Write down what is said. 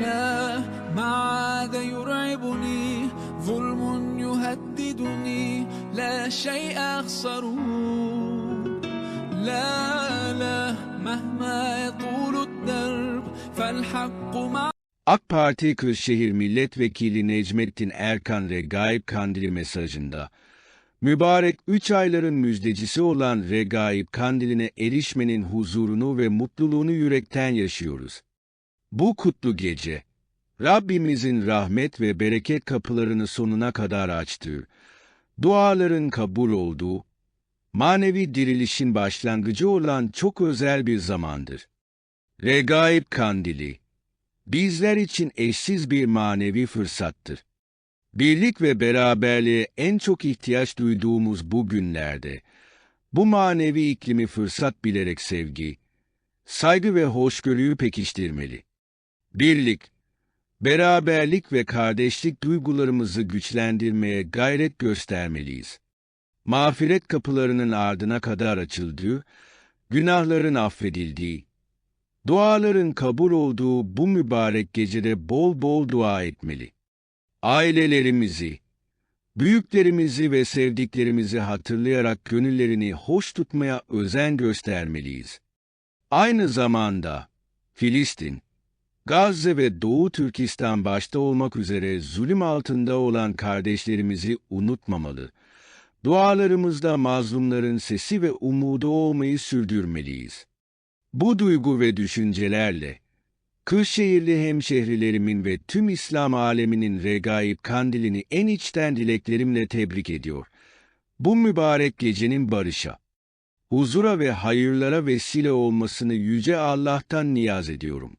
لا ما عاد يرعبني ظلم يهددني لا شيء أخسره لا لا مهما يطول الدرب فالحق مع AK Parti Kırşehir Milletvekili Necmettin Erkan Regaib Kandili mesajında, mübarek üç ayların müjdecisi olan Regaib Kandili'ne erişmenin huzurunu ve mutluluğunu yürekten yaşıyoruz. Bu kutlu gece, Rabbimizin rahmet ve bereket kapılarını sonuna kadar açtığı, duaların kabul olduğu, manevi dirilişin başlangıcı olan çok özel bir zamandır. Regaib Kandili, bizler için eşsiz bir manevi fırsattır. Birlik ve beraberliğe en çok ihtiyaç duyduğumuz bu günlerde, bu manevi iklimi fırsat bilerek sevgi, saygı ve hoşgörüyü pekiştirmeli. Birlik, beraberlik ve kardeşlik duygularımızı güçlendirmeye gayret göstermeliyiz. Mağfiret kapılarının ardına kadar açıldığı, günahların affedildiği, Duaların kabul olduğu bu mübarek gecede bol bol dua etmeli. Ailelerimizi, büyüklerimizi ve sevdiklerimizi hatırlayarak gönüllerini hoş tutmaya özen göstermeliyiz. Aynı zamanda Filistin, Gazze ve Doğu Türkistan başta olmak üzere zulüm altında olan kardeşlerimizi unutmamalı. Dualarımızda mazlumların sesi ve umudu olmayı sürdürmeliyiz. Bu duygu ve düşüncelerle, Kırşehirli hemşehrilerimin ve tüm İslam aleminin regaib kandilini en içten dileklerimle tebrik ediyor. Bu mübarek gecenin barışa, huzura ve hayırlara vesile olmasını Yüce Allah'tan niyaz ediyorum.